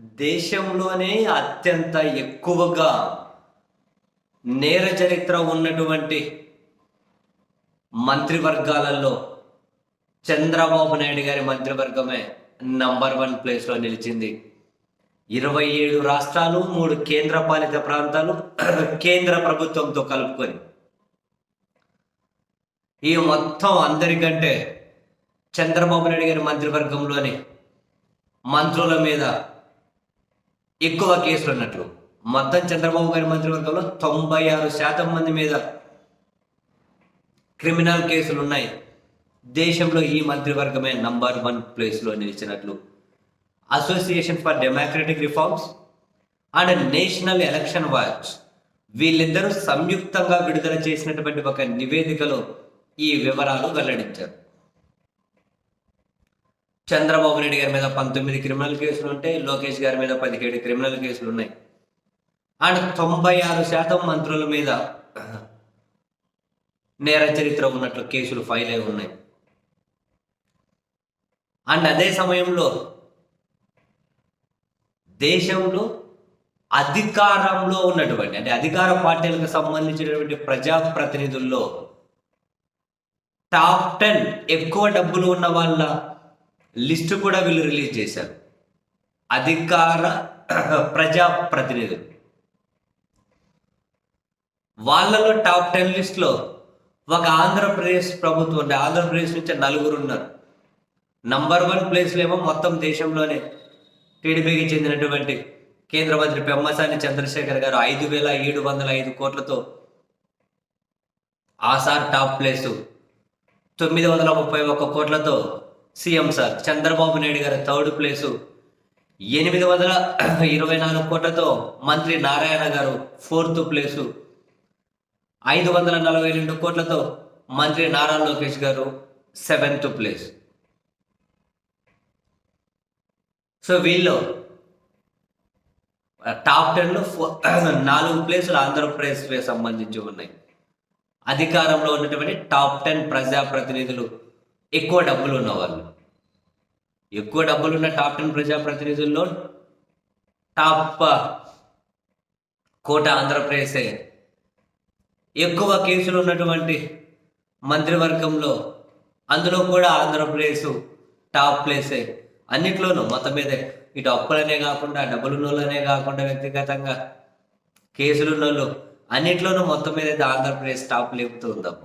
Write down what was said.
దేశంలోనే అత్యంత ఎక్కువగా నేర చరిత్ర ఉన్నటువంటి మంత్రివర్గాలలో చంద్రబాబు నాయుడు గారి మంత్రివర్గమే నంబర్ వన్ ప్లేస్లో నిలిచింది. ఇరవై ఏడు రాష్ట్రాలు మూడు కేంద్ర పాలిత ప్రాంతాలు కేంద్ర ప్రభుత్వంతో కలుపుకొని. ఈ మొత్తం అందరికంటే చంద్రబాబు నాయుడు గారి మంత్రివర్గంలోని మంత్రుల మీద ఎక్కువ కేసులు ఉన్నట్లు మొత్తం చంద్రబాబు గారి మంత్రివర్గంలో తొంభై ఆరు శాతం మంది మీద క్రిమినల్ కేసులు ఉన్నాయి. దేశంలో ఈ మంత్రివర్గమే నంబర్ వన్ ప్లేస్లో నిలిచినట్లు. Association for democratic reforms and national election watch వీళ్ళిద్దరూ సంయుక్తంగా విడుదల చేసినటువంటి ఒక నివేదికలో ఈ వివరాలు వెల్లడించారు. చంద్రబాబు నాయుడు గారి మీద పంతొమ్మిది క్రిమినల్ కేసులు ఉంటాయి లోకేష్ గారి మీద పదిహేడు క్రిమినల్ కేసులు ఉన్నాయి. అండ్ తొంభై ఆరు శాతం మంత్రుల మీద నేర చరిత్ర ఉన్నట్లు కేసులు ఫైల్ అయి ఉన్నాయి. అండ్ అదే సమయంలో దేశంలో అధికారంలో ఉన్నటువంటి అంటే అధికార పార్టీలకు సంబంధించినటువంటి ప్రజాప్రతినిధుల్లో టాప్ టెన్ ఎక్కువ డబ్బులు ఉన్న వాళ్ళ లిస్టు కూడా వీళ్ళు రిలీజ్ చేశారు. అధికార ప్రజాప్రతినిధులు. వాళ్ళలో టాప్ టెన్ లిస్ట్లో ఒక ఆంధ్రప్రదేశ్ ప్రభుత్వం అంటే ఆంధ్రప్రదేశ్ నుంచి నలుగురు ఉన్నారు. నంబర్ వన్ ప్లేస్లో ఏమో మొత్తం దేశంలోనే టీడీపీకి చెందినటువంటి కేంద్ర మంత్రి పెమ్మసాని చంద్రశేఖర్ గారు ఐదు వేల ఏడు వందల ఐదు కోట్లతో ఆసార్ టాప్ ప్లేసు. తొమ్మిది వందల ముప్పై ఒక్క కోట్లతో సీఎం సార్ చంద్రబాబు నాయుడు గారి థర్డ్ ప్లేసు. ఎనిమిది వందల ఇరవై నాలుగు కోట్లతో మంత్రి నారాయణ గారు ఫోర్త్ ప్లేసు. ఐదు వందల నలభై రెండు కోట్లతో మంత్రి నారా లోకేష్ గారు సెవెంత్ ప్లేస్. సో వీళ్ళు టాప్ టెన్లో ఫో నాలుగు ప్లేసులు ఆంధ్రప్రదేశ్కి సంబంధించి ఉన్నాయి. అధికారంలో ఉన్నటువంటి టాప్ టెన్ ప్రజాప్రతినిధులు ఎక్కువ డబ్బులు ఉన్నవాళ్ళు. ఎక్కువ డబ్బులు ఉన్న టాప్ టెన్ ప్రజాప్రతినిధుల్లో టాప్ కోట ఆంధ్రప్రదేశే. ఎక్కువ కేసులు ఉన్నటువంటి మంత్రివర్గంలో అందులో కూడా ఆంధ్రప్రదేశ్ టాప్ ప్లేసే. అన్నిట్లోనూ మొత్తం మీద ఇటు అప్పులనే కాకుండా డబ్బులున్నోళ్ళనే కాకుండా వ్యక్తిగతంగా కేసులున్నోళ్ళు అన్నిట్లోనూ మొత్తం మీద ఆంధ్రప్రదేశ్ టాప్ లేపుతూ ఉందప్ప